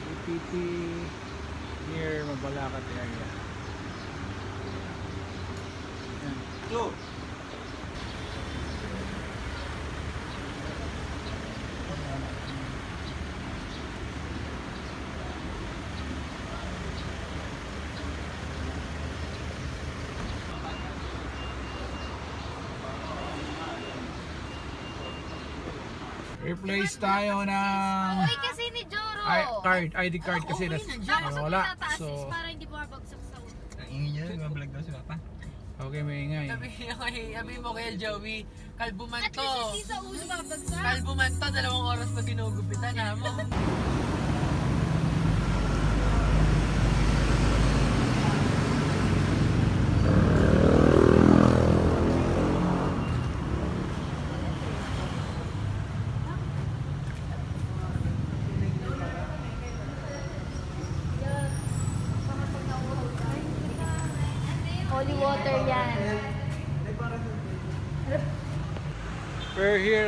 sa UPT near Mabalacat area. Yan. Replace tayo ng Uy, kasi ni Joro. I- card, ID card kasi nas, ano, ang wala. pinataas So, para hindi bumabagsak sa ulo. Ang ingin niya, nagbablog daw si Papa. okay, maingay. Sabi niya kay, sabi mo kay Joey, kalbo man At to. least hindi sa ulo babagsak. Kalbo man to, dalawang oras pa ginugupitan ha mo.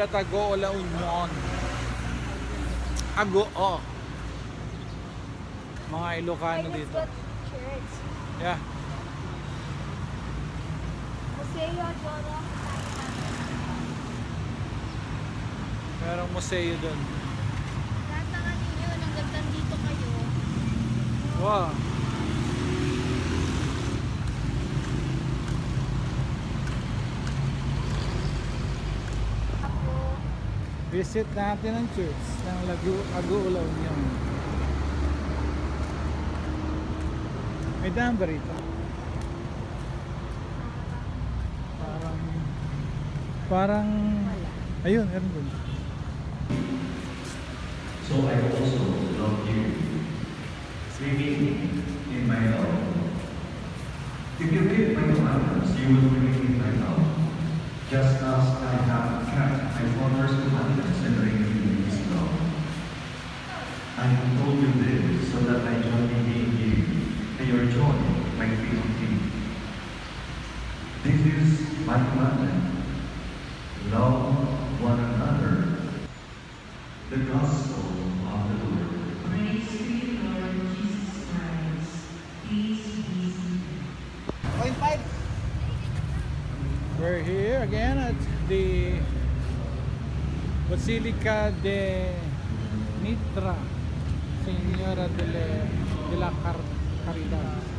At Agoo La Union. Agoo. Mga Ilocano dito. Church. Yeah. Museo, Joro. Merong museo doon. Tatangan ninyo, hanggang nandito kayo. Wow. Visit natin ang church ng Lagu Agoo La Union. May daan ba? Parang parang ayun, meron doon. So I also love you, swimming in my love. If you keep my commandments, you will remain in my love, just as I have kept my father's commandments and remain in. I have told you this so that my joy may be in you, and your joy might be complete. This is my commandment. Love one another. The Gospel of the Lord. Praise to you, Lord Jesus Christ. Peace be to you. We're here again at the Basilica de Nitra Señora de, la, de la Car Caridad.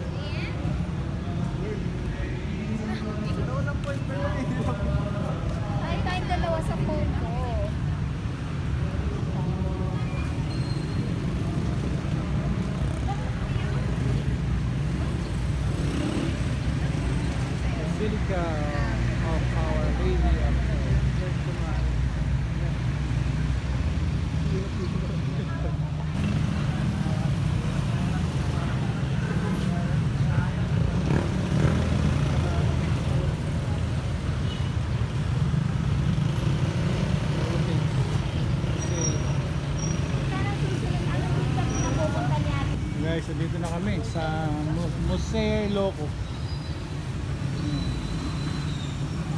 Loco.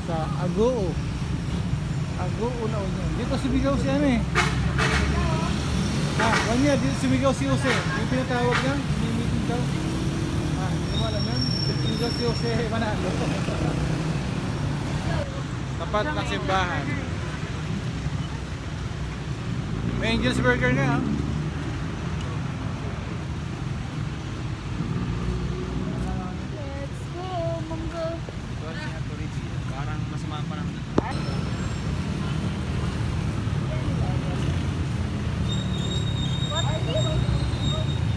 Sa Agoo. Agoo na Union. Dito sumigaw si ano eh. Ah, one year, dito sumigaw si Jose. Yung pinatawag niya, may meeting daw. Ah, hindi mo alam yun? Sumigaw si Jose Manalo. Tapat ng simbahan. May Angel's Burger nga ah. Let's go, monggo. Parang masama pa naman. What are you?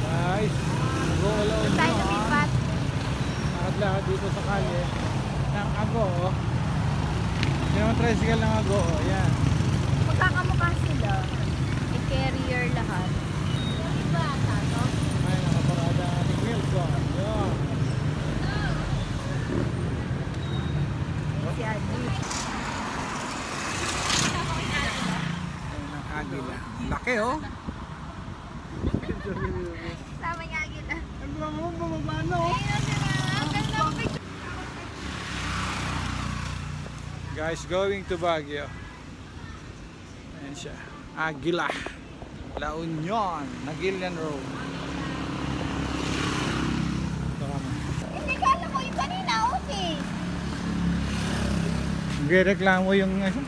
Guys, Agoo La Union. Tayo ah. lumipat. Lakad-lakad dito sa kalye ng Ago. oh. Ang tricycle ng Ago. Oh. Yan. Magkakamukha sila. May carrier lahat. Iba ata, no? Ay, nakaparada ang ating Wilson. Yan. Si Adi. Ayun ang agila. Laki oh. Tama yung agila. Ang mga mo, bumaba na oh. Ayun na sila. Ang ganda ng picture. Guys, going to Baguio. Ayan siya. Aguila. La Union. Nagilian Road. Hindi kala ko yung kanina, okay. Nagreklamo yung... ano?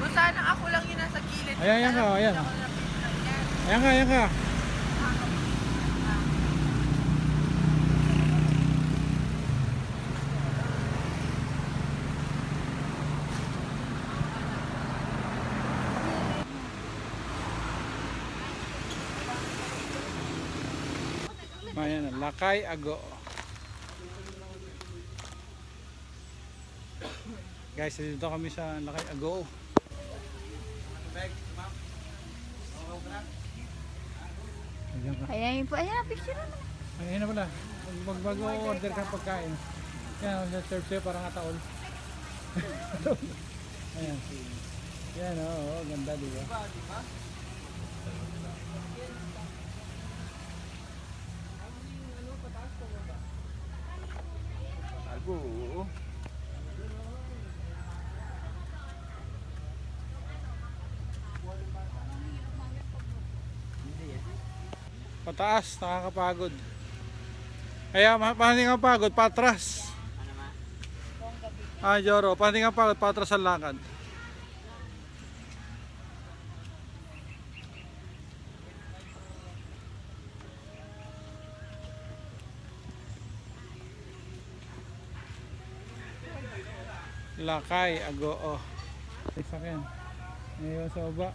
Kung sana ako lang yung nasa gilid. Ayan, ayan ka, ayan. Ayan ka, ayan ka. Ayan, Lakay Ago. Guys, dito kami sa Lakay Ago. Ayan. Ayan po, ayan, picture naman. Ayun na pala. Pag bago order ka pagkain. Yan, serve sa'yo parang ataol. Ayan. Yan, oo, oh, ganda, di ba? Albo. Pataas, nakakapagod. Kaya, paano ka pagod? Patras. Ah, Joro, paano ka pagod? Patras ang lakad. Lakay, ago, oh. Isa yan. Ngayon sa baba.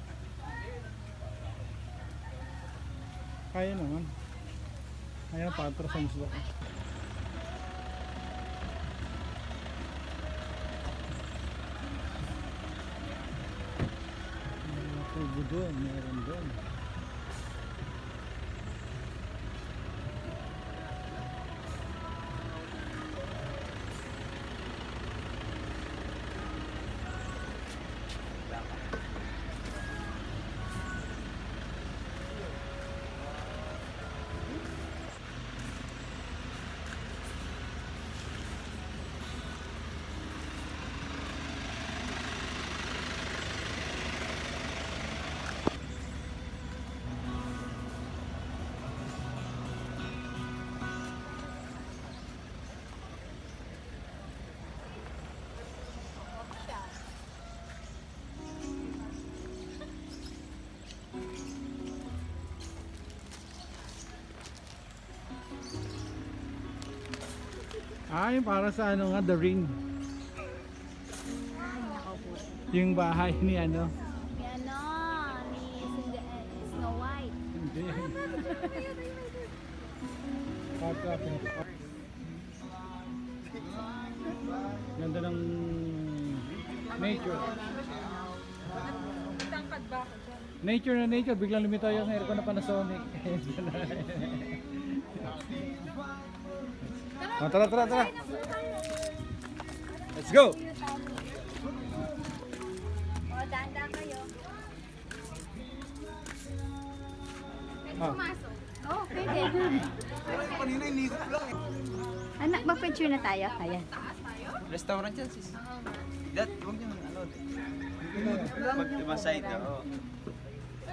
Kaya naman. Ayan, patras ang isla. May tubo doon, meron doon. Ah, yung para sa ano nga, The Ring. Yung bahay ni ano. Yan o, ni eh, Snow White. Hindi. Ganda ng nature. Nature na nature, biglang lumitaw yung aircon na Panasonic. oh, tara, tara, tara. Let's go! O, danda kayo. Ah. Oh, pwede. Anak, mag-picture na tayo. Ayan. Restaurant yan, sis. Dat, huwag niyo ano. Magtimasay ito. oo.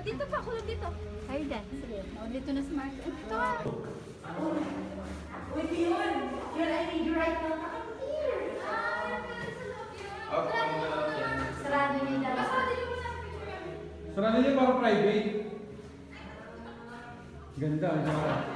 Dito pa, ako dito. Kayo dyan. Sige. O, dito na smart. Ito ah. With yun. Yun, I need you right now. Here. Sarado niyo dyan. Sarado niyo para private. Ganda, ganda. Ganda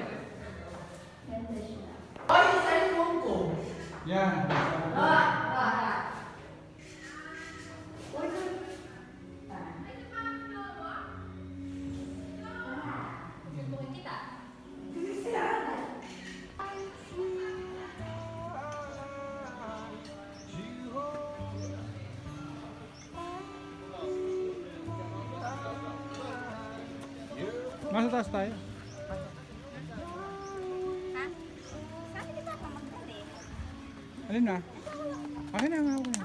Nasa taas tayo. Ha? Ba ako magdali? Alin na? Akin na nga ako na.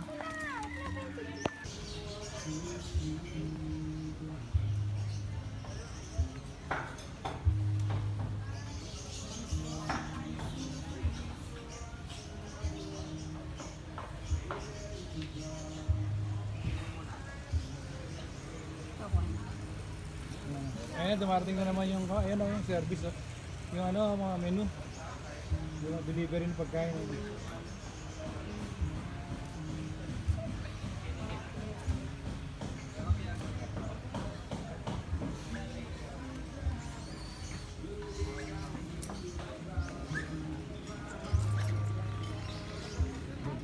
Ayan, dumarating na naman yung, ayan o, yung service oh. Yung ano, mga menu. Yung delivery ng pagkain. oh.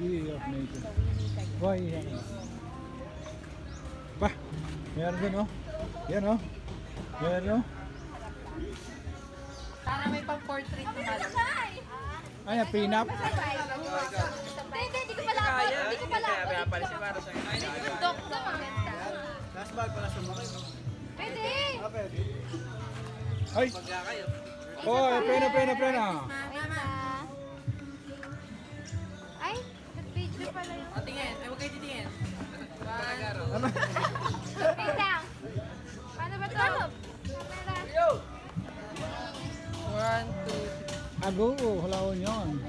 Beauty of nature. Why, yan. Ba, meron dun oh. Yan oh. Meron. Para may pang-portrait na lang. Ay, pinap. Hindi, hindi, ko pala ako. Hindi ko pala ako. Pinapalisin para sa Dok, maganda. Last bag pala sa mga Pwede. Ay! Pagka kayo. Oh, pena, pena, pena. Wait na. Ay, nag-video pala yung... O, tingin. Ay, huwag kayo titingin. Wait Ago, oh, hulaon yun.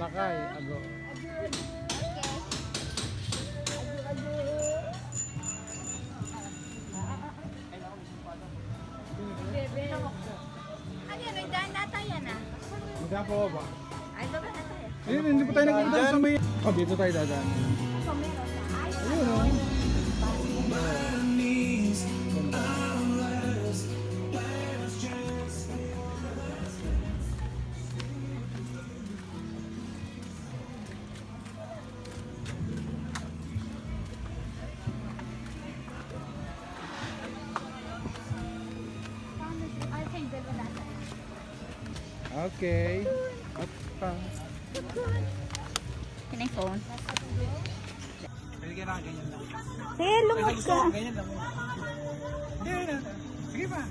Lakay, ago. Ano yan? May daan nata yan ah. Hindi po ba? Ay, baba na tayo. Ayun, hindi pa tayo nagpunta sa may... Oh, dito tayo dadaan. Na. Ayun oh. Okay. At pa. Yan yung phone. Pwede ka lang ganyan ganyan lang. Sige pa.